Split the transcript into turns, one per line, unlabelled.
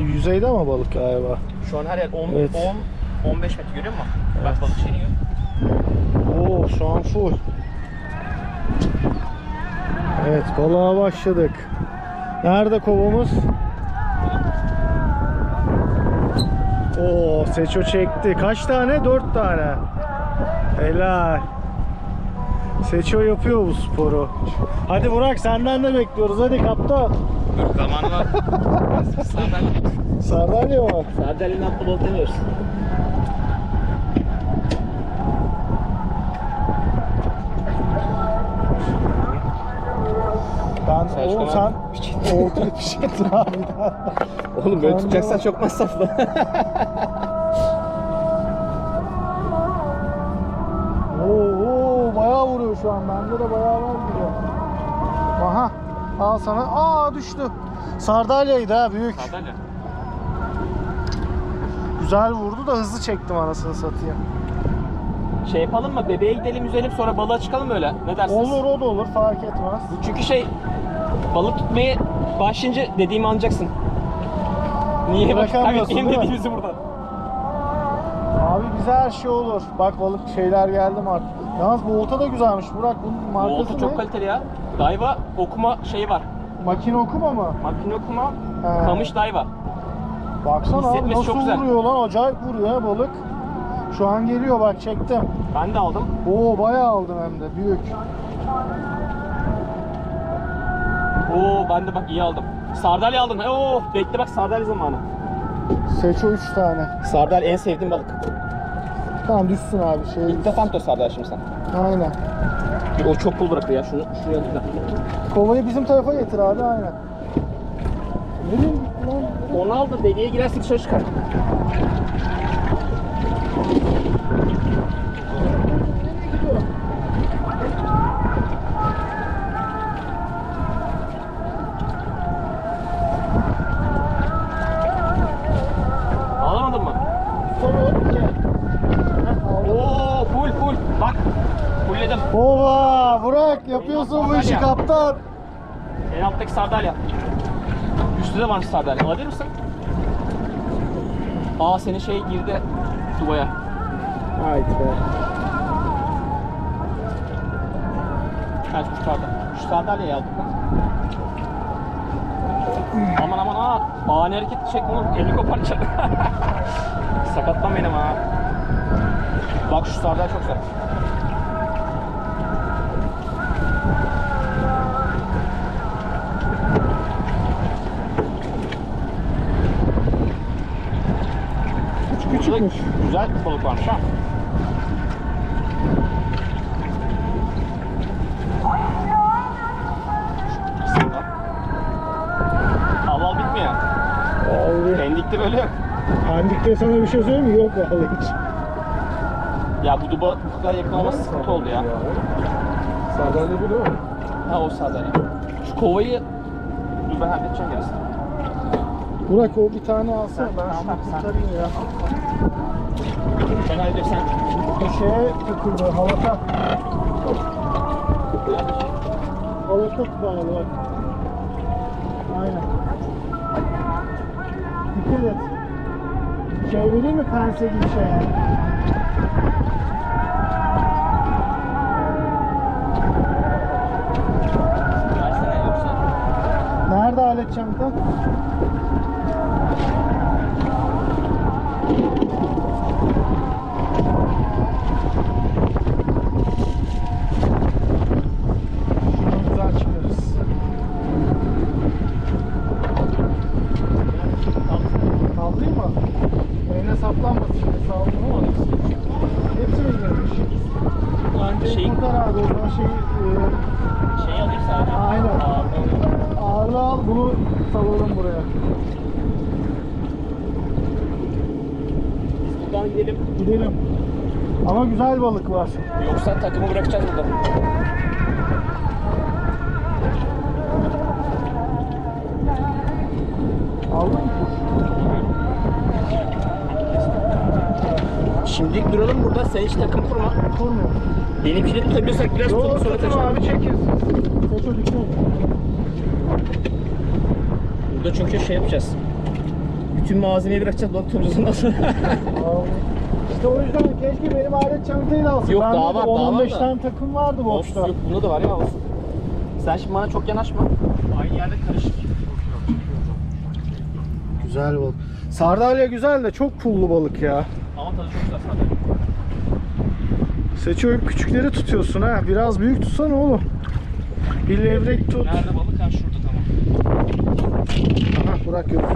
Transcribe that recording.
yüzeyde ama balık galiba.
Şu an her yer 10,
Evet.
10 15 metre görüyor musun?
Evet.
Bak balık çeniyor.
Oo şu an full. Evet balığa başladık. Nerede kovamız? Oo Seço çekti. Kaç tane? Dört tane. Helal. Seço yapıyor bu sporu. Hadi Burak senden de bekliyoruz. Hadi kaptan.
Dur zamanı var. Sardalya.
Mı?
Sardalya'nın atlı balık demiyoruz.
Ben
Sen
oğlum sen ortaya bir şey ettin abi.
Oğlum böyle tutacaksan çok masraflı.
şu an. Bende de bayağı var gibi. Aha. Al sana. Aa düştü. Sardalya'ydı ha büyük.
Sardalya.
Güzel vurdu da hızlı çektim anasını satayım.
Şey yapalım mı? Bebeğe gidelim yüzelim sonra balığa çıkalım öyle. Ne dersiniz?
Olur o da olur fark etmez.
Çünkü şey balık tutmaya başlayınca dediğimi anlayacaksın. Niye bak
Bırakamıyorsun,
kaybetmeyeyim
değil mi?
dediğimizi burada.
Abi bize her şey olur. Bak balık şeyler geldi mi artık. Yalnız bu olta da güzelmiş Burak. Bunun
Bu
markası
olta
ne?
çok kaliteli ya. Daiwa okuma şeyi var.
Makine okuma mı?
Makine okuma,
He.
kamış Daiwa.
Baksana abi
Hissetmesi
nasıl
çok güzel.
vuruyor lan. Acayip vuruyor ha balık. Şu an geliyor bak çektim.
Ben de aldım.
Oo bayağı aldım hem de büyük.
Oo ben de bak iyi aldım. Sardalya aldım. Oo bekle bak sardalya zamanı.
Seço 3 tane.
Sardalya en sevdiğim balık.
Tamam düşsün abi şey.
İlk defa şimdi sen?
Aynen.
O çok pul bırakıyor ya şunu. Şunu yanında.
Kovayı bizim tarafa getir abi aynen. Nereye gitti lan?
Onu al da deliğe girerse dışarı çıkar. Alamadın mı? Oo full full. Bak. Fullledim.
Ova Burak yapıyorsun bu işi kaptan.
En alttaki sardalya. Üstte de varmış sardalya. Alabilir misin? Aa senin şey girdi duvaya.
Haydi be.
Evet kurtardı. Şu sandalyeye aldık lan. aman aman aa. Ani hareket çekme oğlum. Elini koparacak. Sakatlan benim ha. Bak şu sardalya çok güzel.
Küçükmüş.
güzel balık varmış ha. Bismillah. Al al bitmiyor.
Abi.
Pendikte böyle yok.
Pendik'te sana bir şey söyleyeyim mi? Yok vallahi hiç.
Ya bu duba bu kadar yakın olması sıkıntı oldu ya.
Sardalya bu değil mi?
Ha o sardalya. Şu kovayı dur ben halledeceğim yarısını.
Burak o bir tane alsana ben şunu
sen-
kurtarayım ya.
Ben halledeceğim.
Köşeye takıldı halata. Halata bağlı bak. Aynen. Dikkat et. Şey vereyim mi pense gibi şey? Nerede alet çanta? Şunu güzel çıkarız. Kaldırayım mı? Eline saplanmasın şimdi saldım ama hepsi mi girmiş? Bence
Şey-
kurtar abi o zaman şey
Şey alayım sadece.
Aynen. E, ağırlığı al bunu salalım buraya.
Biz buradan gidelim.
Gidelim. Ama güzel balık var.
Yoksa takımı bırakacağız burada.
Aldın mı kuş?
Şimdilik duralım burada. Sen hiç takım kurma.
Kurmuyor.
Benimkini tutabiliyorsak biraz tutup sonra kaçalım.
abi çekilsin.
Burada çünkü şey yapacağız. Bütün malzemeyi bırakacağız balık tutacağız sonra.
işte o yüzden keşke benim alet çantayı da alsın.
Yok,
Bende
daha var, daha
10-15
var da.
tane takım vardı
Olsun
boşta.
yok bunda da var ya olsun. Sen şimdi bana çok yanaşma. Aynı yerde karışık.
Güzel balık. Sardalya güzel de çok pullu balık ya.
Ama tadı çok güzel.
Seço hep küçükleri tutuyorsun ha. Biraz büyük tutsana oğlum. Bir levrek tut.
Nerede balık? Ha şurada tamam.
Aha Burak gözünü.